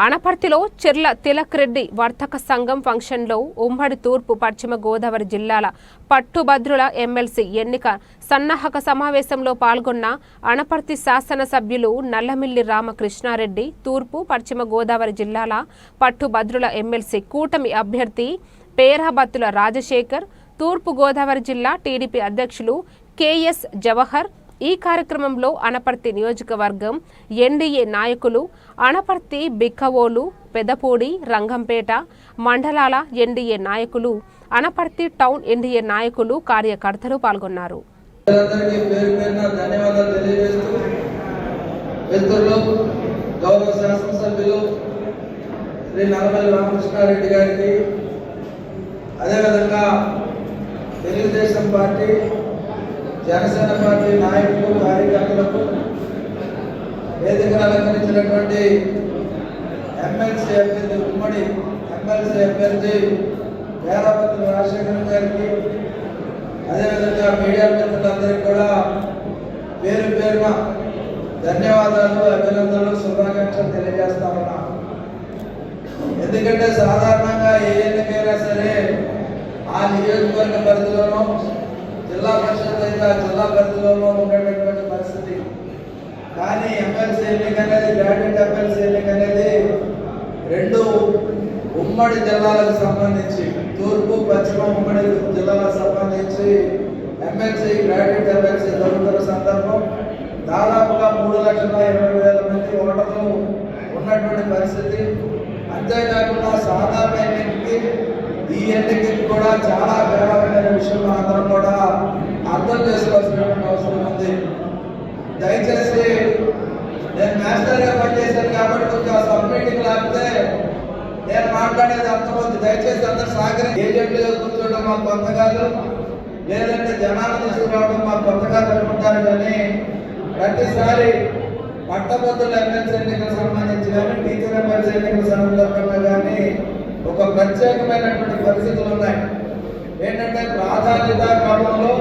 అనపర్తిలో చెర్ల తిలక్ రెడ్డి వర్తక సంఘం ఫంక్షన్లో ఉమ్మడి తూర్పు పశ్చిమ గోదావరి జిల్లాల పట్టుభద్రుల ఎమ్మెల్సీ ఎన్నిక సన్నాహక సమావేశంలో పాల్గొన్న అనపర్తి శాసనసభ్యులు నల్లమిల్లి రామకృష్ణారెడ్డి తూర్పు పశ్చిమ గోదావరి జిల్లాల పట్టుభద్రుల ఎమ్మెల్సీ కూటమి అభ్యర్థి పేరాబత్తుల రాజశేఖర్ తూర్పు గోదావరి జిల్లా టీడీపీ అధ్యక్షులు కేఎస్ జవహర్ ఈ కార్యక్రమంలో అనపర్తి నియోజకవర్గం ఎన్డీఏ నాయకులు అనపర్తి బిక్కవోలు పెదపూడి రంగంపేట మండలాల ఎన్డీఏ నాయకులు అనపర్తి టౌన్ ఎన్డీఏ నాయకులు కార్యకర్తలు పాల్గొన్నారు. గౌరవ శాసనసభ్యులు శ్రీ నల్లమల్లి రామకృష్ణారెడ్డి గారికి అదేవిధంగా తెలుగుదేశం పార్టీ జనసేన పార్టీ నాయకులు కార్యకర్తలకు వేదికలు అలంకరించినటువంటి ఎమ్మెల్సీ అభ్యర్థి ఉమ్మడి ఎమ్మెల్సీ అభ్యర్థి వేరాపతి రాజశేఖర్ గారికి అదేవిధంగా మీడియా మిత్రులందరికీ కూడా పేరు పేరున ధన్యవాదాలు అభినందనలు శుభాకాంక్షలు తెలియజేస్తా ఉన్నా. ఎందుకంటే సాధారణంగా ఏ ఎన్నికైనా సరే ఆ నియోజకవర్గ పరిధిలోనూ జిల్లా పరిషత్ అయితే జిల్లా పరిధిలో ఉండేటటువంటి పరిస్థితి. కానీ ఎమ్మెల్సీ ఎన్నిక అనేది గ్రాడ్యుయేట్ ఎమ్మెల్సీ ఎన్నిక అనేది రెండు ఉమ్మడి జిల్లాలకు సంబంధించి తూర్పు పశ్చిమ ఉమ్మడి జిల్లాలకు సంబంధించి ఎమ్మెల్సీ గ్రాడ్యుయేట్ ఎమ్మెల్సీ జరుగుతున్న సందర్భం దాదాపుగా మూడు లక్షల ఇరవై వేల మంది ఓటర్లు ఉన్నటువంటి పరిస్థితి. అంతేకాకుండా సాధారణ ఎన్నికకి ఈ ఎన్నికకి కూడా చాలా భేదమైన విషయం అందరం కూడా అర్థం చేసుకోవాల్సినటువంటి అవసరం ఉంది. దయచేసి నేను మాస్టర్గా పనిచేశాను కాబట్టి కొంచెం ఆ సబ్ మీటింగ్ లేకపోతే నేను మాట్లాడేది అర్థమవుతుంది. దయచేసి అందరు సహకరి ఏజెంట్లుగా కూర్చోవడం మాకు కొత్త కాదు. లేదంటే జనాలు తీసుకురావడం మాకు కాదు అనుకుంటారు కానీ ప్రతిసారి పట్టభద్రుల ఎమ్మెల్సీ ఎన్నికలకు సంబంధించి కానీ టీచర్ ఎమ్మెల్సీ ఎన్నికల సందర్భంగా కానీ ఒక ప్రత్యేకమైనటువంటి పరిస్థితులు ఉన్నాయి. ఏంటంటే ప్రాధాన్యత క్రమంలో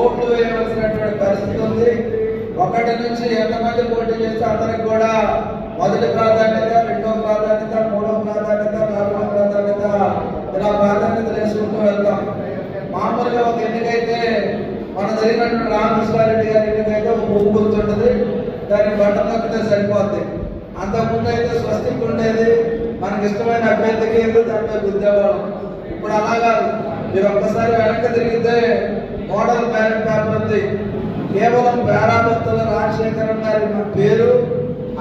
ఓట్లు వేయవలసినటువంటి పరిస్థితి ఉంది. ఒకటి నుంచి ఎంతమంది పోటీ చేస్తే అందరికి కూడా మొదటి ప్రాధాన్యత రెండో ప్రాధాన్యత మూడో ప్రాధాన్యత నాలుగో ప్రాధాన్యత ఇలా ప్రాధాన్యత వేసుకుంటూ వెళ్తాం. మామూలుగా ఒక ఎన్నికైతే మన జరిగినటువంటి రామకృష్ణారెడ్డి గారి ఎన్నికైతే ఒక పువ్వు గుర్తుంటుంది దాన్ని బట్టలు నొక్కితే సరిపోద్ది. అంతకుముందు అయితే స్వస్తికి ఉండేది మనకి ఇష్టమైన అభ్యర్థికి ఎందుకు దాంట్లో గుద్దేవాళ్ళం ఇప్పుడు అలా కాదు. మీరు ఒక్కసారి వెనక్కి తిరిగితే మోడల్ బ్యాలెట్ పేపర్ ఉంది. కేవలం పేరాభక్తుల రాజశేఖరం గారి పేరు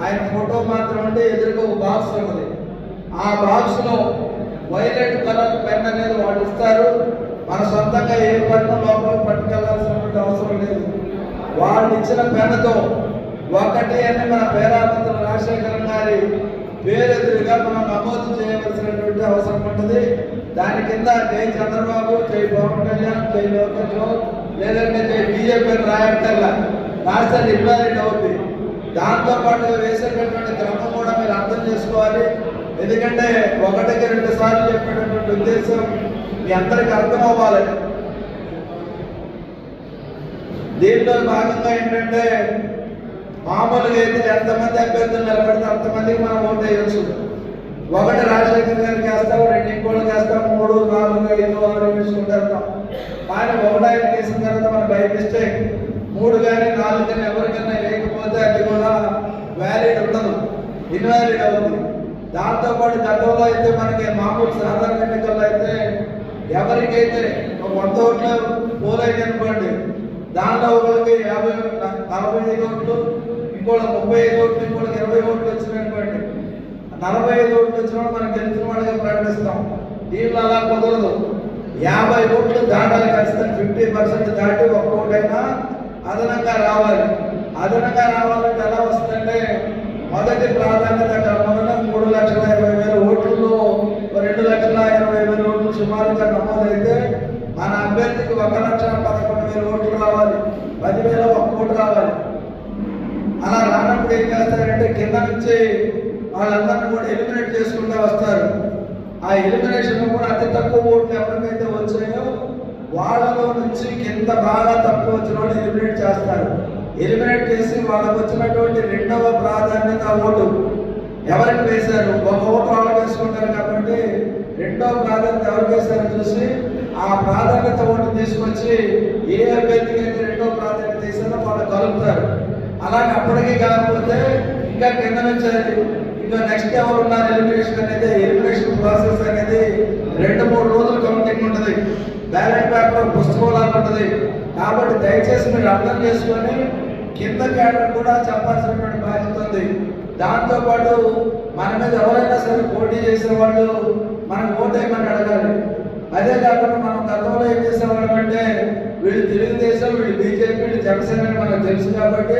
ఆయన ఫోటో మాత్రం అంటే ఎదురుగా ఒక బాక్స్ ఉన్నది. ఆ బాక్స్లో వైలెట్ కలర్ పెన్ అనేది వాళ్ళు ఇస్తారు. మన సొంతంగా ఏ పెన్ను లోపల పట్టుకెళ్ళాల్సినటువంటి అవసరం లేదు. వాళ్ళు ఇచ్చిన పెన్నుతో ఒకటి అని మన పేరాభక్తుల రాజశేఖరం గారి వేరెదురుగా మనం నమోదు చేయవలసినటువంటి అవసరం ఉంటుంది. దాని కింద జై చంద్రబాబు జై పవన్ కళ్యాణ్ జై లోకేష్ లేదంటే జై బీజేపీ రాయక్కర్లా. రాష్ట్ర ఇన్వాలిడ్ అవుతుంది దాంతో పాటు వేసేటటువంటి క్రమం కూడా మీరు అర్థం చేసుకోవాలి. ఎందుకంటే ఒకటికి రెండు సార్లు చెప్పేటటువంటి ఉద్దేశం మీ అందరికి అర్థం దీంట్లో భాగంగా ఏంటంటే మామూలుగా అయితే ఎంతమంది అభ్యర్థులు నిలబడితే అంతమందికి మనం ఓట్ వేయచ్చు. ఒకటి రాజశేఖర్ గారికి వేస్తాం రెండు ఇంకోళ్ళకి వేస్తాం మూడు నాలుగు ఐదు ఆరు వేసుకుంటాం వెళ్తాం కానీ ఒకటి ఆయన వేసిన తర్వాత మన బై మిస్టేక్ మూడు కానీ నాలుగు కానీ ఎవరికైనా లేకపోతే అది కూడా వ్యాలిడ్ ఉండదు. ఇన్వాలిడ్ అవుతుంది దాంతోపాటు గతంలో అయితే మనకి మామూలు సాధారణ ఎన్నికల్లో అయితే ఎవరికైతే ఒక వంద ఓట్లు పోలైంది అనుకోండి దాంట్లో ఒకరికి యాభై నలభై ఐదు ఓట్లు ఇంకోళ్ళ ముప్పై ఐదు ఓట్లు ఇంకోళ్ళకి ఇరవై ఓట్లు వచ్చినటువంటి నలభై ఐదు ఓట్లు వచ్చిన మనం గెలిచిన వాళ్ళగా ప్రకటిస్తాం. దీంట్లో అలా కుదరదు. యాభై ఓట్లు దాటాలి ఖచ్చితంగా ఫిఫ్టీ పర్సెంట్ దాటి ఒక్క ఓటైనా అదనంగా రావాలి. అదనంగా రావాలంటే ఎలా వస్తుందంటే మొదటి ప్రాధాన్యత క్రమంలో మూడు లక్షల ఇరవై వేల ఓట్లలో రెండు లక్షల ఇరవై వేల ఓట్లు సుమారుగా నమోదైతే మన అభ్యర్థికి ఒక లక్ష పదకొండు వేల ఓట్లు రావాలి. పదివేల ఒక్క ఓటు రావాలి అలా రానప్పుడు ఏం చేస్తారంటే కింద నుంచి వాళ్ళందరినీ కూడా ఎలిమినేట్ చేసుకుంటూ వస్తారు. ఆ ఎలిమినేషన్ కూడా అతి తక్కువ ఓట్లు ఎవరికైతే వచ్చాయో వాళ్ళలో నుంచి కింద బాగా తక్కువ వచ్చిన వాళ్ళు ఎలిమినేట్ చేస్తారు. ఎలిమినేట్ చేసి వాళ్ళకు వచ్చినటువంటి రెండవ ప్రాధాన్యత ఓటు. ఎవరికి వేశారు? ఒక ఓటు వాళ్ళు వేసుకుంటారు కాబట్టి రెండవ ప్రాధాన్యత ఎవరు వేశారో చూసి ఆ ప్రాధాన్యత ఓటు తీసుకొచ్చి ఏ అభ్యర్థికి అయితే రెండవ ప్రాధాన్యత ఇస్తారో వాళ్ళు కలుపుతారు. అలాగే అప్పటికీ కాకపోతే ఇంకా కింద నుంచి ఇంకా నెక్స్ట్ ఎవరు ఉన్నారు? ఎలిమినేషన్ అనేది ఎలిమినేషన్ ప్రాసెస్ అనేది రెండు మూడు రోజులు కౌంటింగ్ ఉంటుంది. బ్యాలెట్ పేపర్ పుస్తకాలు ఉంటుంది. కాబట్టి దయచేసి మీరు అర్థం చేసుకొని కింద కేటర్ కూడా చెప్పాల్సినటువంటి బాధ్యత ఉంది. దాంతోపాటు మన మీద ఎవరైనా సరే పోటీ చేసిన వాళ్ళు మనం ఓటేయమని అడగాలి. అదే కాకుండా మనం గతంలో ఏం చేసేవాళ్ళం అంటే వీళ్ళు తెలుగుదేశం వీళ్ళు బీజేపీ వీళ్ళు జనసేన అని మనకు తెలుసు కాబట్టి